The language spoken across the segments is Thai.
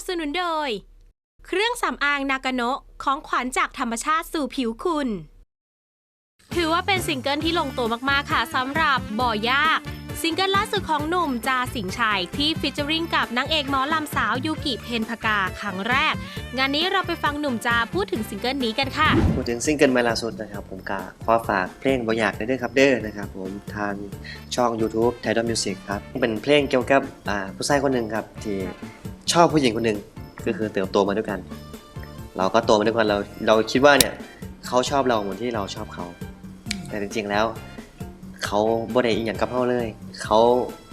บสนุนโดย เครื่องสำอางนากาโนะของขวัญจากธรรมชาติสู่ผิวคุณ ถือว่าเป็นซิงเกิลที่ลงตัวมากๆค่ะสำหรับบ่อยาก ซิงเกิลล่าสุดของหนุ่มจาสิงชัย ที่ฟิชเจอริงกับนางเอกหมอลำสาวยูกิเพนพกาครั้งแรก งานนี้เราไปฟังหนุ่มจาพูดถึงซิงเกิลนี้กันค่ะ พูดถึงซิงเกิลใหม่ล่าสุดนะครับ ผมกาขอฝากเพลงบ่อยากได้ด้วยครับเด้อนะครับผมทางช่อง YouTube Tidal Music ครับเป็นเพลงเกี่ยวกับอ่าผู้ชายคนหนึ่งครับที่ ชอบผู้หญิงคนหนึ่งก็คือเติบโตมาด้วยกัน เราก็โตมาด้วยกันเราเราคิดว่าเนี่ยเขาชอบเราเหมือนที่เราชอบเขา แต่จริงๆแล้วเขาบ่ได้อีกอย่างกับเขาเลย เขา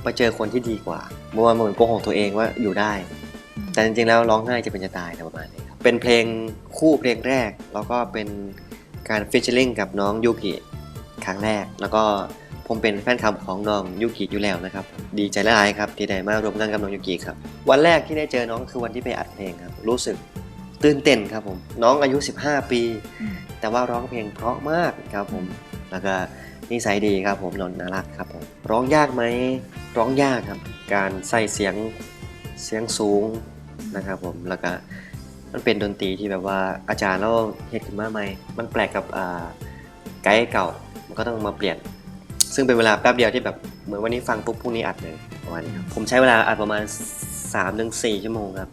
ไปเจอคนที่ดีกว่าเมื่อวานเหมือนโกหกตัวเองว่าอยู่ได้ แต่จริงๆแล้วร้องไห้จะเป็นจะตายประมาณนี้ครับเป็นเพลงคู่เพลงแรก แล้วก็เป็นการฟิชเชอร์ลิงกับน้องยูกิครั้งแรก แล้วก็ ผมเป็นแฟนคลับของน้องยูกิอยู่แล้วนะครับ ดีใจหลายๆครับที่ได้มารวมงานกับน้องยูกิครับ วันแรกที่ได้เจอน้องคือวันที่ไปอัดเพลงครับ รู้สึกตื่นเต้นครับผม น้องอายุ 15 ปี แต่ว่าร้องเพลงเพราะมากครับผม แล้วก็นิสัยดีครับผมนนท์น่ารักครับผม ร้องยากไหม ร้องยากครับ การใส่เสียงเสียงสูงนะครับผม แล้วก็มันเป็นดนตรีที่แบบว่าอาจารย์เราเฮ็ดขึ้นมาใหม่ มันแปลกกับอ่าไกด์เก่า มันก็ต้องมาเปลี่ยน ซึ่งเป็นเวลาแป๊บเดียวที่แบบเหมือนวันนี้ฟังปุ๊บพรุ่งนี้อัดเลยประมาณนี้ครับผมใช้เวลาอัดประมาณ3-4ถึง4ชั่วโมงครับ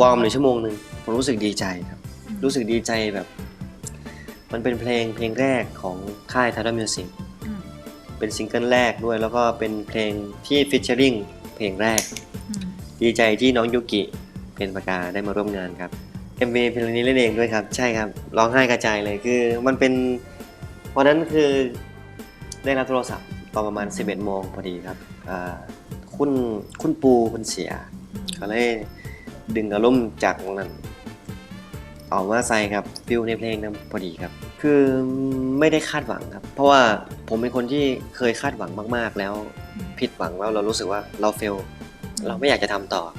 วอร์มหนึ่งชั่วโมงหนึ่งผมรู้สึกดีใจครับ รู้สึกดีใจแบบ มันเป็นเพลงเพลงแรกของค่าย Tidal Music เป็นซิงเกิลแรกด้วยแล้วก็เป็นเพลงที่ฟิชเชอริงเพลงแรก ดีใจที่น้องยูกิเป็นปากกาได้มาร่วมงานครับ MV เพลงนี้เล่นเองด้วยครับ ใช่ครับร้องไห้กระจายเลยคือ มันเป็นวันนั้นคือ ได้รับโทรศัพท์ตอนประมาณ 11โมงพอดีครับคุณคุณปูคุณเสียก็เลยดึงอารมณ์จากตรงนั้นออกมาใส่ครับฟิลในเพลงนั้นพอดีครับ คือไม่ได้คาดหวังครับ เพราะว่าผมเป็นคนที่เคยคาดหวังมาก ๆ แล้วผิดหวังแล้วเรารู้สึกว่าเราเฟล เราไม่อยากจะทำต่ออ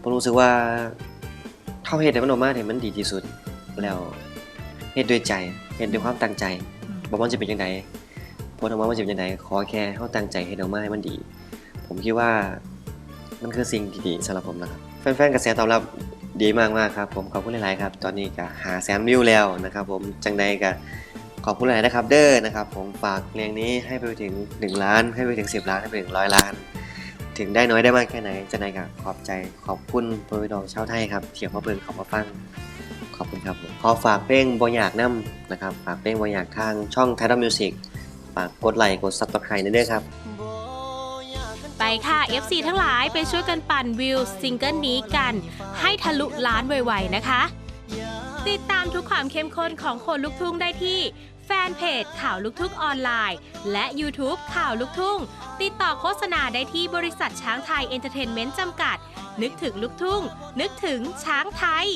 ผมรู้สึกว่าเท่าเหตุแต่มันออกมาเนี่ยมันดีที่สุดแล้วเหตุด้วยใจเหตุด้วยความตั้งใจบอกว่าจะเป็นยังไง ผลออกมาว่าจะเป็นยังไงขอแค่เขาตั้งใจให้ออกมาให้มันดี ผมคิดว่ามันคือสิ่งที่ดีสำหรับผมนะครับแฟนๆกระแสตอบรับดีมากมากครับผมขอบคุณหลายๆครับตอนนี้ก็หาแสนวิวแล้วนะครับผมจังใดก็ขอบคุณหลายนะครับเด้อนะครับผมฝากเพลงนี้ให้ไปถึง 1 ล้าน ให้ไปถึง 10 ล้านให้ไปถึงร้อยล้าน ถึงได้น้อยได้มากแค่ไหนจังใดก็ขอบใจขอบคุณพ่อพี่น้องชาวไทยครับเที่ยวมาเบิ่งขอบมาฟังขอบคุณครับผมขอฝากเพลงบอยากนํนะครับฝากเพลงบอยากทางช่อง Tidal Music ฝากกดไลค์กด Subscribe ด้วยครับไปค่ะ FC ทั้งหลายไปช่วยกันปั่นวิวซิงเกิลนี้กัน ให้ทะลุล้านไวๆนะคะ ติดตามทุกความเข้มข้นของคนลุกทุ่งได้ที่ แฟนเพจข่าวลูกทุ่งออนไลน์ และ YouTube ข่าวลูกทุ่ง ติดต่อโฆษณาได้ที่บริษัทช้างไทยเอนเตอร์เทนเมนต์จำกัด นึกถึงลูกทุ่ง นึกถึงช้างไทย